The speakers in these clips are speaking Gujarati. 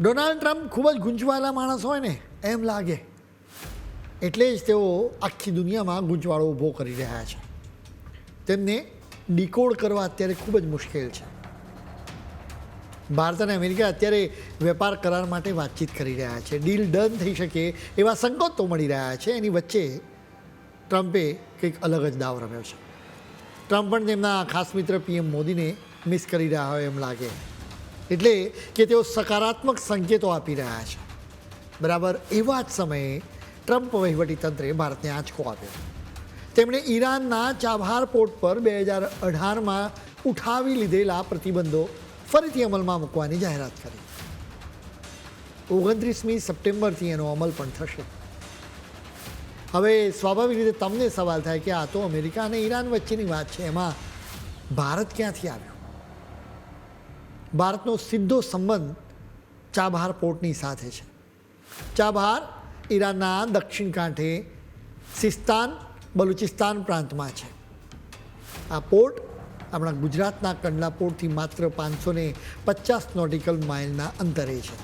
ડોનાલ્ડ ટ્રમ્પ ખૂબ જ ગૂંચવાયેલા માણસ હોય ને, એમ લાગે. એટલે જ તેઓ આખી દુનિયામાં ગૂંચવાળો ઊભો કરી રહ્યા છે. તેમને ડીકોડ કરવા અત્યારે ખૂબ જ મુશ્કેલ છે. ભારત અને અમેરિકા અત્યારે વેપાર કરાર માટે વાતચીત કરી રહ્યા છે. ડીલ ડન થઈ શકે એવા સંકેતો મળી રહ્યા છે. એની વચ્ચે ટ્રમ્પે કંઈક અલગ જ દાવ રમ્યો છે. ટ્રમ્પ પણ તેમના ખાસ મિત્ર પીએમ મોદીને મિસ કરી રહ્યા હોય એમ લાગે. એટલે કે તેઓ સકારાત્મક સંકેતો આપી રહ્યા છે. બરાબર? એવા જ સમયે ટ્રમ્પ વહીવટીતંત્રે ભારતને આંચકો આપ્યો. તેમણે ઈરાનના ચાબહાર પોર્ટ પર બે હજાર અઢારમાં ઉઠાવી લીધેલા પ્રતિબંધો ફરીથી અમલમાં મૂકવાની જાહેરાત કરી. ઓગણત્રીસમી સપ્ટેમ્બરથી એનો અમલ પણ થશે. હવે સ્વાભાવિક રીતે તમને સવાલ થાય કે આ તો અમેરિકા અને ઈરાન વચ્ચેની વાત છે, એમાં ભારત ક્યાંથી આવ્યો? ભારતનો સીધો સંબંધ ચાબહાર પોર્ટની સાથે છે. ચાબહાર ઈરાનના દક્ષિણ કાંઠે સિસ્તાન, બલુચિસ્તાન પ્રાંતમાં છે. આ પોર્ટ આપણા ગુજરાતના કંડલા પોર્ટથી માત્ર પાંચસો ને પચાસ નોટિકલ માઇલના અંતરે છે.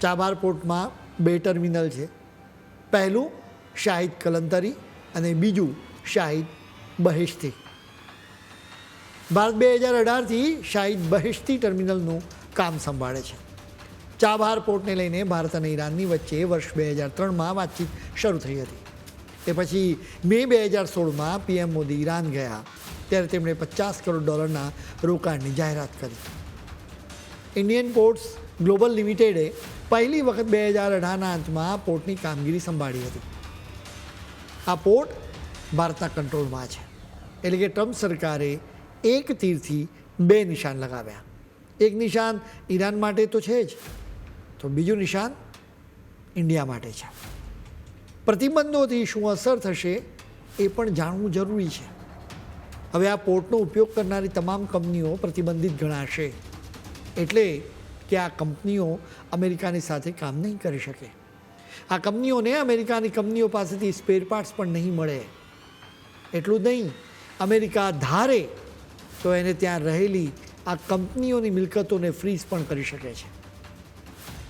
ચાબાર પોર્ટમાં બે ટર્મિનલ છે. પહેલું શાહિદ કલંતરી અને બીજું શાહિદ બહેશતી ભારત બે હજાર અઢારથી શાહિદ બહેશતી ટર્મિનલનું કામ સંભાળે છે. ચાબહાર પોર્ટને લઈને ભારત અને ઈરાનની વચ્ચે વર્ષ બે હજાર ત્રણમાં વાતચીત શરૂ થઈ હતી. તે પછી મે બે હજાર સોળમાં પીએમ મોદી ઈરાન ગયા, ત્યારે તેમણે પચાસ કરોડ ડોલરના રોકાણની જાહેરાત કરી. ઇન્ડિયન પોર્ટ્સ ગ્લોબલ લિમિટેડે પહેલી વખત બે હજાર અઢારના અંતમાં પોર્ટની કામગીરી સંભાળી હતી. આ પોર્ટ ભારતના કંટ્રોલમાં છે. એટલે કે ટ્રમ્પ સરકારે એક તીરથી બે નિશાન લગાવ્યા. એક નિશાન ઈરાન માટે તો છે જ, તો બીજું નિશાન ઇન્ડિયા માટે છે. પ્રતિબંધોથી શું અસર થશે એ પણ જાણવું જરૂરી છે. હવે આ પોર્ટનો ઉપયોગ કરનારી તમામ કંપનીઓ પ્રતિબંધિત ગણાશે, એટલે કે આ કંપનીઓ અમેરિકાની સાથે કામ નહીં કરી શકે. આ કંપનીઓને અમેરિકાની કંપનીઓ પાસેથી સ્પેર પાર્ટ્સ પણ નહીં મળે. એટલું જ નહીં, અમેરિકા ધારે તો એને ત્યાં રહેલી આ કંપનીઓની મિલકતોને ફ્રીઝ પણ કરી શકે છે.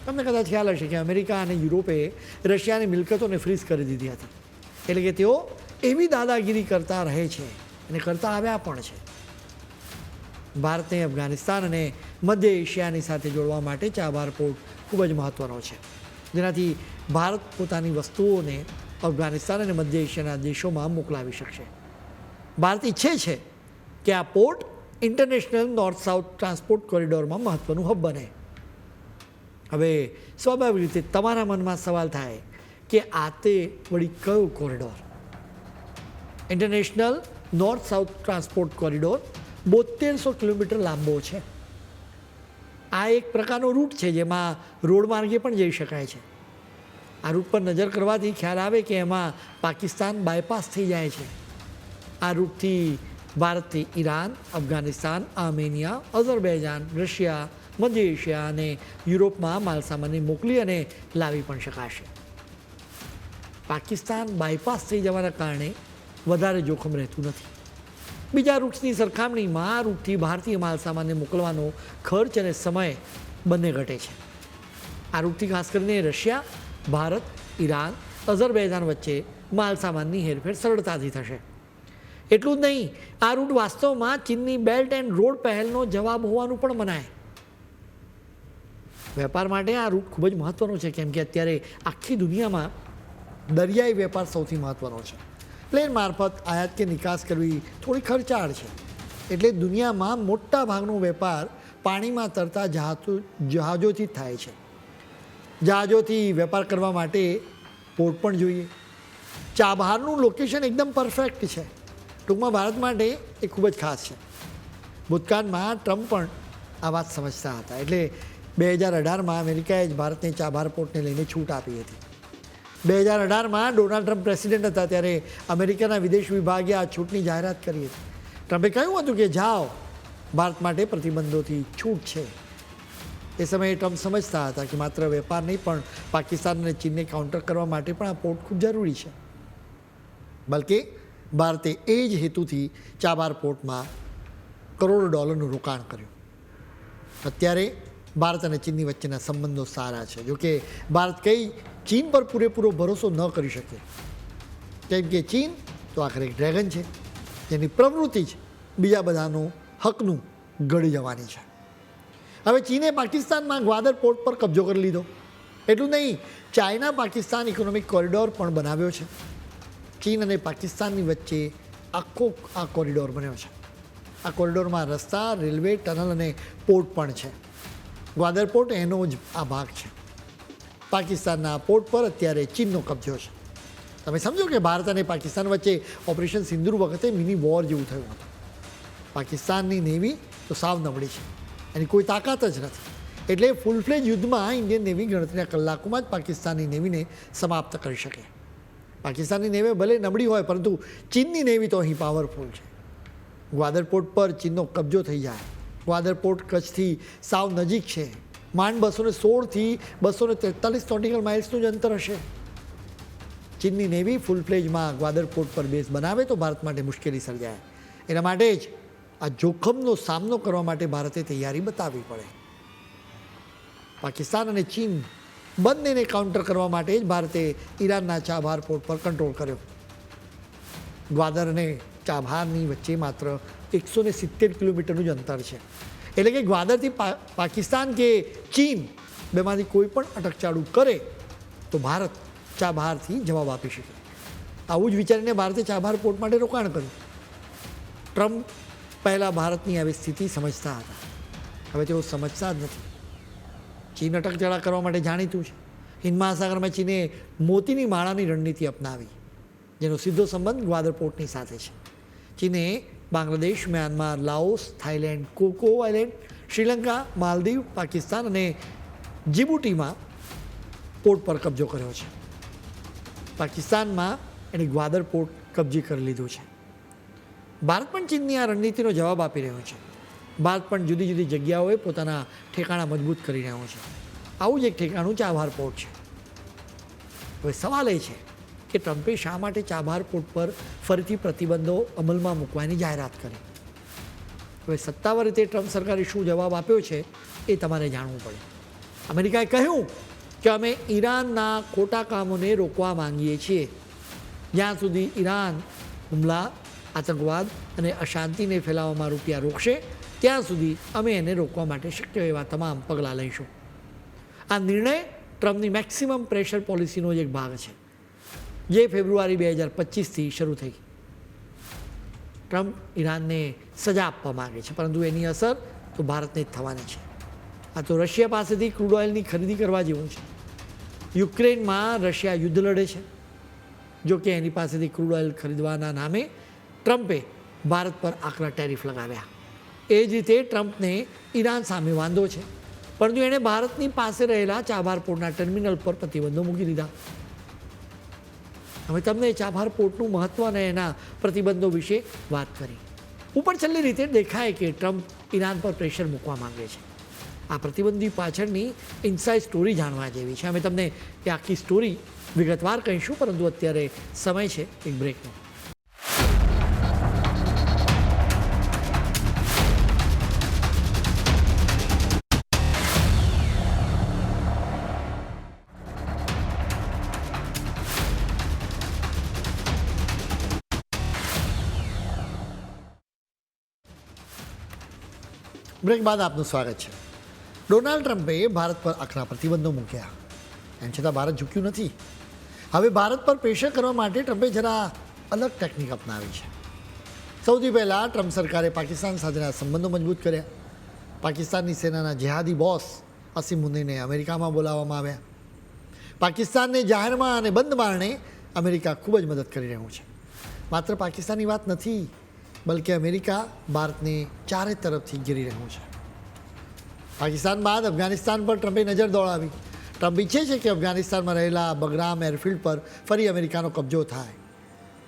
તમને કદાચ ખ્યાલ હશે કે અમેરિકા અને યુરોપે રશિયાની મિલકતોને ફ્રીઝ કરી દીધી હતી. એટલે કે તેઓ એવી દાદાગીરી કરતા રહે છે અને કરતા આવ્યા પણ છે. ભારતને અફઘાનિસ્તાન અને મધ્ય એશિયાની સાથે જોડવા માટે ચાબાર પોર્ટ ખૂબ જ મહત્ત્વનો છે. જેનાથી ભારત પોતાની વસ્તુઓને અફઘાનિસ્તાન અને મધ્ય એશિયાના દેશોમાં મોકલાવી શકશે. ભારત ઈચ્છે છે કે આ port international north south transport કોરિડોરમાં મહત્ત્વનું હબ બને. હવે સ્વાભાવિક રીતે તમારા મનમાં સવાલ થાય કે આ તે વળી કયો corridor? International north south transport corridor બોતેરસો kilometre લાંબો છે. આ એક પ્રકારનો રૂટ છે જેમાં રોડ માર્ગે પણ જઈ શકાય છે. આ રૂટ પર નજર કરવાથી ખ્યાલ આવે કે એમાં પાકિસ્તાન બાયપાસ થઈ જાય છે. આ રૂટથી ભારતથી Iran, Afghanistan, Armenia, Azerbaijan, Russia મધ્ય એશિયા અને યુરોપમાં માલસામાનને મોકલી અને લાવી પણ શકાશે. પાકિસ્તાન બાયપાસ થઈ જવાના કારણે વધારે જોખમ રહેતું નથી. બીજા રૂટ્સની સરખામણીમાં આ રૂટથી ભારતીય માલસામાનને મોકલવાનો ખર્ચ અને સમય બંને ઘટે છે. આ રૂટથી ખાસ કરીને રશિયા, ભારત, ઈરાન, અઝરબૈજાન વચ્ચે માલસામાનની હેરફેર સરળતાથી થશે. એટલું જ નહીં, આ રૂટ વાસ્તવમાં ચીનની બેલ્ટ એન્ડ રોડ પહેલનો જવાબ હોવાનું પણ મનાય. વેપાર માટે આ રૂટ ખૂબ જ મહત્ત્વનો છે, કેમ કે અત્યારે આખી દુનિયામાં દરિયાઈ વેપાર સૌથી મહત્ત્વનો છે. પ્લેન મારફત આયાત કે નિકાસ કરવી થોડી ખર્ચાળ છે. એટલે દુનિયામાં મોટા ભાગનો વેપાર પાણીમાં તરતા જહાજો, જહાજોથી જ થાય છે. જહાજોથી વેપાર કરવા માટે પોર્ટ પણ જોઈએ. ચાબહારનું લોકેશન એકદમ પરફેક્ટ છે. ટૂંકમાં ભારત માટે એ ખૂબ જ ખાસ છે. ભૂતકાળમાં ટ્રમ્પ પણ આ વાત સમજતા હતા. એટલે બે હજાર અઢારમાં અમેરિકાએ જ ભારતને ચાબાર પોર્ટને લઈને છૂટ આપી હતી. બે હજાર અઢારમાં ડોનાલ્ડ ટ્રમ્પ પ્રેસિડેન્ટ હતા ત્યારે અમેરિકાના વિદેશ વિભાગે આ છૂટની જાહેરાત કરી હતી. ટ્રમ્પે કહ્યું હતું કે, જાઓ, ભારત માટે પ્રતિબંધોથી છૂટ છે. એ સમયે ટ્રમ્પ સમજતા હતા કે માત્ર વેપાર નહીં, પણ પાકિસ્તાન અને ચીનને કાઉન્ટર કરવા માટે પણ આ પોર્ટ ખૂબ જરૂરી છે. બલકે ભારતે એ જ હેતુથી ચાબાર પોર્ટમાં કરોડો ડોલરનું રોકાણ કર્યું. અત્યારે ભારત અને ચીનની વચ્ચેના સંબંધો સારા છે. જોકે ભારત કંઈ ચીન પર પૂરેપૂરો ભરોસો ન કરી શકે. કેમ કે ચીન તો આખરે એક ડ્રેગન છે. જેની પ્રવૃત્તિ જ બીજા બધાનું હકનું ગળી જવાની છે. હવે ચીને પાકિસ્તાનમાં ગ્વાદર પોર્ટ પર કબજો કરી લીધો. એટલું નહીં, ચાઇના પાકિસ્તાન ઇકોનોમિક કોરિડોર પણ બનાવ્યો છે. ચીન અને પાકિસ્તાનની વચ્ચે આખો આ કોરિડોર બન્યો છે. આ કોરિડોરમાં રસ્તા, રેલવે, ટનલ અને પોર્ટ પણ છે. ગ્વાદર પોર્ટ એનો જ આ ભાગ છે. પાકિસ્તાનના પોર્ટ પર અત્યારે ચીનનો કબજો છે. તમે સમજો કે ભારત અને પાકિસ્તાન વચ્ચે ઓપરેશન સિંદૂર વખતે મિની વોર જેવું થયું હતું. પાકિસ્તાનની નેવી તો સાવ નબળી છે. એની કોઈ તાકાત જ નથી. એટલે ફૂલ ફ્લેજ યુદ્ધમાં ઇન્ડિયન નેવી ગણતરીના કલાકોમાં જ પાકિસ્તાનની નેવીને સમાપ્ત કરી શકે. પાકિસ્તાનની નેવી ભલે નબળી હોય, પરંતુ ચીનની નેવી તો અહીં પાવરફુલ છે. ગ્વાદર પોર્ટ પર ચીનનો કબજો થઈ જાય. ગ્વાદર પોર્ટ કચ્છથી સાવ નજીક છે. માંડ બસો ને સોળથી બસો ને તેતાલીસ નોટિકલ માઇલ્સનું જ અંતર હશે. ચીનની નેવી ફૂલ ફ્લેજમાં ગ્વાદર પોર્ટ પર બેઝ બનાવે તો ભારત માટે મુશ્કેલી સર્જાય. એના માટે જ આ જોખમનો સામનો કરવા માટે ભારતે તૈયારી બતાવવી પડે. પાકિસ્તાન અને ચીન બંનેને કાઉન્ટર કરવા માટે જ ભારતે ઈરાનના ચાબહાર પોર્ટ પર કંટ્રોલ કર્યો. ગ્વાદર અને ચાબહારની વચ્ચે માત્ર એકસો ને સિત્તેર કિલોમીટરનું જ અંતર છે. એટલે કે ગ્વાદરથી પાકિસ્તાન કે ચીન બેમાંથી કોઈ પણ અટકચાળું કરે તો ભારત ચાબહારથી જવાબ આપી શકે. આવું જ વિચારીને ભારતે ચાબહાર પોર્ટ માટે રોકાણ કર્યું. ટ્રમ્પ પહેલાં ભારતની આવી સ્થિતિ સમજતા હતા. હવે તેઓ સમજતા જ નથી. ચીન અટકચળા કરવા માટે જાણીતું છે. હિન્દ મહાસાગરમાં ચીને મોતીની માળાની રણનીતિ અપનાવી, જેનો સીધો સંબંધ ગ્વાદર પોર્ટની સાથે છે. ચીને Bangladesh, Myanmar, Laos, Thailand, coco island, Sri Lanka, Maldives, Pakistan અને જીબુટીમાં પોર્ટ પર કબજો કર્યો છે. પાકિસ્તાનમાં એણે ગ્વાદર પોર્ટ કબજે કરી લીધું છે. ભારત પણ ચીનની આ રણનીતિનો જવાબ આપી રહ્યો છે. ભારત પણ જુદી જુદી જગ્યાઓએ પોતાના ઠેકાણા મજબૂત કરી રહ્યો છે. આવું જ એક ઠેકાણું ચાબહાર પોર્ટ છે. હવે સવાલ એ છે કે ટ્રમ્પે શા માટે ચાબહાર પોર્ટ પર ફરીથી પ્રતિબંધો અમલમાં મૂકવાની જાહેરાત કરી? હવે સત્તાવાર રીતે ટ્રમ્પ સરકારે શું જવાબ આપ્યો છે એ તમારે જાણવું પડે. અમેરિકાએ કહ્યું કે અમે ઈરાનના ખોટા કામોને રોકવા માંગીએ છીએ. જ્યાં સુધી ઈરાન હુમલા, આતંકવાદ અને અશાંતિને ફેલાવવામાં રૂપિયા રોકશે ત્યાં સુધી અમે એને રોકવા માટે શક્ય એવા તમામ પગલાં લઈશું. આ નિર્ણય ટ્રમ્પની મેક્સિમમ પ્રેશર પોલિસીનો જ એક ભાગ છે. જે ફેબ્રુઆરી બે હજાર પચીસથી શરૂ થઈ. ટ્રમ્પ ઈરાનને સજા આપવા માગે છે, પરંતુ એની અસર તો ભારતને જ થવાની છે. આ તો રશિયા પાસેથી ક્રૂડ ઓઇલની ખરીદી કરવા જેવું છે. યુક્રેનમાં રશિયા યુદ્ધ લડે છે. જો કે એની પાસેથી ક્રૂડ ઓઇલ ખરીદવાના નામે ટ્રમ્પે ભારત પર આકરા ટેરિફ લગાવ્યા. એ જ રીતે ટ્રમ્પને ઈરાન સામે વાંધો છે. પરંતુ એણે ભારતની પાસે રહેલા ચાબહાર પોર્ટના ટર્મિનલ પર પ્રતિબંધો મૂકી દીધા. હવે તમને ચાબહાર પોર્ટનું મહત્ત્વ અને એના પ્રતિબંધો વિશે વાત કરી. ઉપર છેલ્લી રીતે દેખાય કે ટ્રમ્પ ઈરાન પર પ્રેશર મૂકવા માંગે છે. આ પ્રતિબંધી પાછળની ઇનસાઇડ સ્ટોરી જાણવા જેવી છે. અમે તમને એ આખી સ્ટોરી વિગતવાર કહીશું, પરંતુ અત્યારે સમય છે, એક બ્રેકનો બ્રેક બાદ આપનું સ્વાગત છે. ડોનાલ્ડ ટ્રમ્પે ભારત પર આકરા પ્રતિબંધો મૂક્યા. એમ છતાં ભારત ઝૂક્યું નથી. હવે ભારત પર પ્રેશર કરવા માટે ટ્રમ્પે જરા અલગ ટેકનિક અપનાવી છે. સૌથી પહેલાં ટ્રમ્પ સરકારે પાકિસ્તાન સાથેના સંબંધો મજબૂત કર્યા. પાકિસ્તાનની સેનાના જેહાદી બોસ અસીમ મુનીને અમેરિકામાં બોલાવવામાં આવ્યા. પાકિસ્તાનને જાહેરમાં અને બંધ બારણે અમેરિકા ખૂબ જ મદદ કરી રહ્યું છે. માત્ર પાકિસ્તાનની વાત નથી બલકે અમેરિકા ભારતને ચારે તરફથી ઘેરી રહ્યું છે. પાકિસ્તાન બાદ અફઘાનિસ્તાન પર ટ્રમ્પે નજર દોડાવી. ટ્રમ્પ ઈચ્છે છે કે અફઘાનિસ્તાનમાં રહેલા બગરામ એરફિલ્ડ પર ફરી અમેરિકાનો કબજો થાય.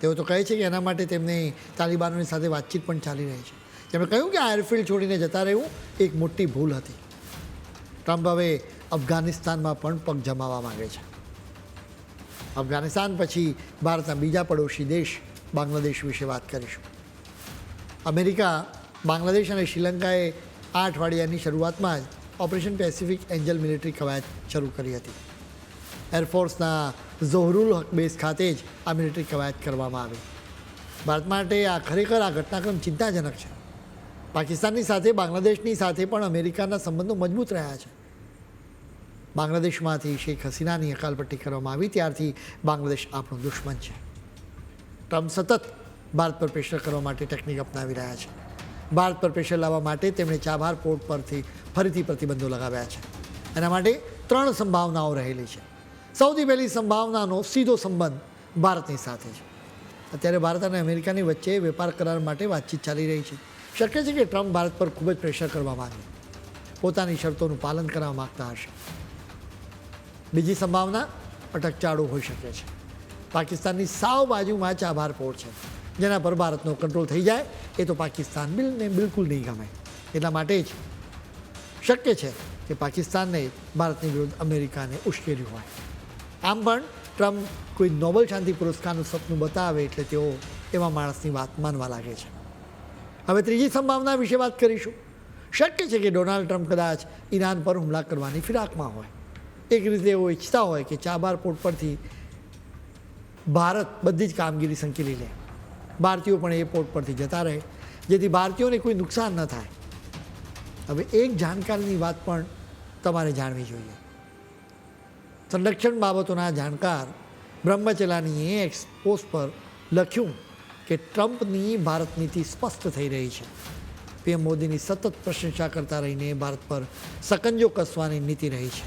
તેઓ તો કહે છે કે એના માટે તેમને તાલિબાનોની સાથે વાતચીત પણ ચાલી રહી છે. તેમણે કહ્યું કે આ એરફિલ્ડ છોડીને જતા રહેવું એક મોટી ભૂલ હતી. ટ્રમ્પ હવે અફઘાનિસ્તાનમાં પણ પગ જમાવવા માગે છે. અફઘાનિસ્તાન પછી ભારતના બીજા પડોશી દેશ બાંગ્લાદેશ વિશે વાત કરીશું. અમેરિકા, બાંગ્લાદેશ અને શ્રીલંકાએ આ અઠવાડિયાની શરૂઆતમાં જ ઓપરેશન પેસિફિક એન્જલ મિલિટરી કવાયત શરૂ કરી હતી. એરફોર્સના ઝોહરુલ બેઝ ખાતે જ આ મિલિટરી કવાયત કરવામાં આવી. ભારત માટે આ ખરેખર આ ઘટનાક્રમ ચિંતાજનક છે. પાકિસ્તાનની સાથે, બાંગ્લાદેશની સાથે પણ અમેરિકાના સંબંધો મજબૂત રહ્યા છે. બાંગ્લાદેશમાંથી શેખ હસીનાની અકાલપટ્ટી કરવામાં આવી, ત્યારથી બાંગ્લાદેશ આપણો દુશ્મન છે. ટ્રમ્પ સતત ભારત પર પ્રેશર કરવા માટે ટેકનિક અપનાવી રહ્યા છે. ભારત પર પ્રેશર લાવવા માટે તેમણે ચાબહાર પોર્ટ પરથી ફરીથી પ્રતિબંધો લગાવ્યા છે. એના માટે ત્રણ સંભાવનાઓ રહેલી છે. સૌથી પહેલી સંભાવનાનો સીધો સંબંધ ભારતની સાથે છે. અત્યારે ભારત અને અમેરિકાની વચ્ચે વેપાર કરાર માટે વાતચીત ચાલી રહી છે. શક્ય છે કે ટ્રમ્પ ભારત પર ખૂબ જ પ્રેશર કરવા માંગે પોતાની શરતોનું પાલન કરવા માગતા હશે. બીજી સંભાવના, અટકચાળો હોઈ શકે છે. પાકિસ્તાનની સાવ બાજુમાં ચાબહાર પોર્ટ છે. જેના પર ભારતનો કંટ્રોલ થઈ જાય, એ તો પાકિસ્તાન બિલને બિલકુલ નહીં ગમે. એટલા માટે જ શક્ય છે કે પાકિસ્તાનને ભારતની વિરુદ્ધ અમેરિકાને ઉશ્કેર્યું હોય. આમ પણ ટ્રમ્પ કોઈ નોબલ શાંતિ પુરસ્કારનું સપનું બતાવે એટલે તેઓ એવા માણસની વાત માનવા લાગે છે. હવે ત્રીજી સંભાવના વિશે વાત કરીશું. શક્ય છે કે ડોનાલ્ડ ટ્રમ્પ કદાચ ઈરાન પર હુમલા કરવાની ફિરાકમાં હોય. એક રીતે એવો ઈચ્છતા હોય કે ચાબાર પોર્ટ પરથી ભારત બધી જ કામગીરી સંકેલી લે. ભારતીયો પણ એ પોર્ટ પરથી જતા રહે, જેથી ભારતીયોને કોઈ નુકસાન ન થાય. હવે એક જાણકારીની વાત પણ તમારે જાણવી જોઈએ. સંરક્ષણ બાબતોના જાણકાર બ્રહ્મચલાનીએ એ એક્સપોસ પર લખ્યું કે ટ્રમ્પની ભારત નીતિ સ્પષ્ટ થઈ રહી છે. પીએમ મોદીની સતત પ્રશંસા કરતા રહીને ભારત પર સકંજો કસવાની નીતિ રહી છે.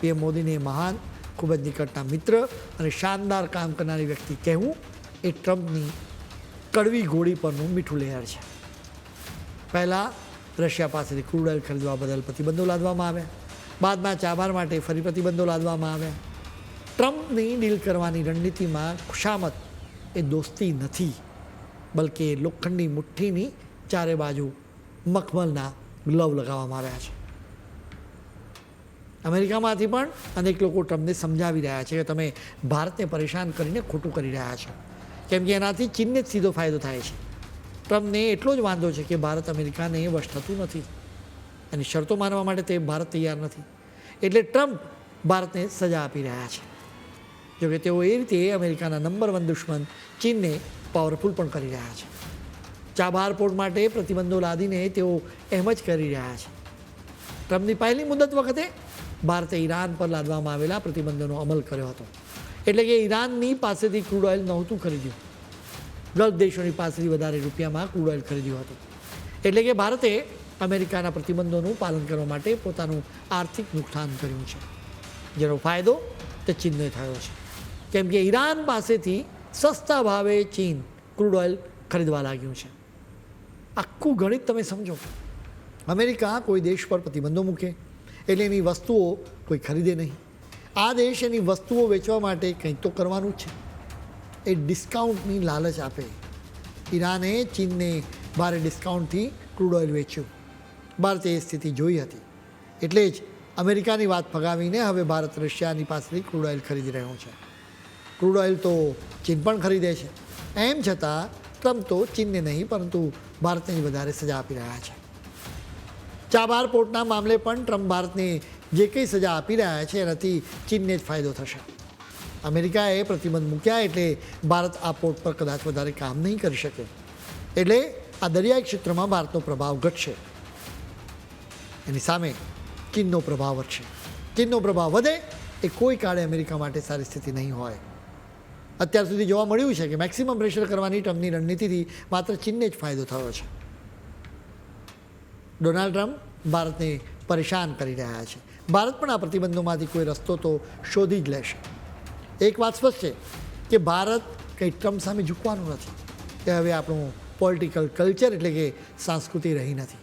પીએમ મોદીને મહાન, ખૂબ જ નિકટના મિત્ર અને શાનદાર કામ કરનારી વ્યક્તિ કહેવું એ ટ્રમ્પની કડવી ગોળી પરનું મીઠું લેયર છે. પહેલાં રશિયા પાસેથી ક્રૂડ ઓઇલ ખરીદવા બદલ પ્રતિબંધો લાદવામાં આવ્યા. બાદમાં ચાબાર માટે ફરી પ્રતિબંધો લાદવામાં આવ્યા. ટ્રમ્પની ડીલ કરવાની રણનીતિમાં ખુશામત એ દોસ્તી નથી, બલકે લોખંડની મુઠ્ઠીની ચારે બાજુ મખમલના ગ્લવ લગાવવામાં આવ્યા છે. અમેરિકામાંથી પણ અનેક લોકો ટ્રમ્પને સમજાવી રહ્યા છે કે તમે ભારતને પરેશાન કરીને ખોટું કરી રહ્યા છો. કેમ કે એનાથી ચીનને જ સીધો ફાયદો થાય છે. ટ્રમ્પને એટલો જ વાંધો છે કે ભારત અમેરિકાને વશ થતું નથી એની શરતો માનવા માટે તે ભારત તૈયાર નથી. એટલે ટ્રમ્પ ભારતને સજા આપી રહ્યા છે. જોકે તેઓ એ રીતે અમેરિકાના નંબર વન દુશ્મન ચીનને પાવરફુલ પણ કરી રહ્યા છે. ચાબહાર પોર્ટ માટે પ્રતિબંધો લાદીને તેઓ એમ જ કરી રહ્યા છે. ટ્રમ્પની પહેલી મુદત વખતે ભારતે ઈરાન પર લાદવામાં આવેલા પ્રતિબંધોનો અમલ કર્યો હતો. એટલે કે ઈરાનની પાસેથી ક્રૂડ ઓઇલ નહોતું ખરીદ્યું. ગલ્ફ દેશોની પાસેથી વધારે રૂપિયામાં ક્રૂડ ઓઇલ ખરીદ્યું હતું. એટલે કે ભારતે અમેરિકાના પ્રતિબંધોનું પાલન કરવા માટે પોતાનું આર્થિક નુકસાન કર્યું છે. જેનો ફાયદો તે ચીનને થયો છે. કેમ કે ઈરાન પાસેથી સસ્તા ભાવે ચીન ક્રૂડ ઓઇલ ખરીદવા લાગ્યું છે. આખું ગણિત તમે સમજો. અમેરિકા કોઈ દેશ પર પ્રતિબંધો મૂકે, એટલે એની વસ્તુઓ કોઈ ખરીદે નહીં. આ દેશ એની વસ્તુઓ વેચવા માટે કંઈક તો કરવાનું જ છે. એ ડિસ્કાઉન્ટની લાલચ આપે. ઈરાને, ચીનને ભારે ડિસ્કાઉન્ટથી ક્રૂડ ઓઇલ વેચ્યું. ભારતે એ સ્થિતિ જોઈ હતી. એટલે જ અમેરિકાની વાત ફગાવીને હવે ભારત રશિયાની પાસેથી ક્રૂડ ઓઇલ ખરીદી રહ્યું છે. ક્રૂડ ઓઇલ તો ચીન પણ ખરીદે છે. એમ છતાં ટ્રમ્પ તો ચીનને નહીં, પરંતુ ભારતને જ વધારે સજા આપી રહ્યા છે. ચાબાર પોર્ટના મામલે પણ ટ્રમ્પ ભારતને જે કંઈ સજા આપી રહ્યા છે એનાથી ચીનને જ ફાયદો થશે. અમેરિકાએ પ્રતિબંધ મૂક્યા એટલે ભારત આ પોર્ટ પર કદાચ વધારે કામ નહીં કરી શકે. એટલે આ દરિયાઈ ક્ષેત્રમાં ભારતનો પ્રભાવ ઘટશે. એની સામે ચીનનો પ્રભાવ વધશે. ચીનનો પ્રભાવ વધે એ કોઈ કાળે અમેરિકા માટે સારી સ્થિતિ નહીં હોય. અત્યાર સુધી જોવા મળ્યું છે કે મેક્સિમમ પ્રેશર કરવાની ટ્રમ્પની રણનીતિથી માત્ર ચીનને જ ફાયદો થયો છે. ડોનાલ્ડ ટ્રમ્પ ભારતને પરેશાન કરી રહ્યા છે. ભારત પણ આ પ્રતિબંધોમાંથી કોઈ રસ્તો તો શોધી જ લેશે. એક વાત સ્પષ્ટ છે કે ભારત કંઈ ટ્રમ્પ સામે ઝૂકવાનું નથી. કે હવે આપણું પોલિટિકલ કલ્ચર એટલે કે સંસ્કૃતિ રહી નથી.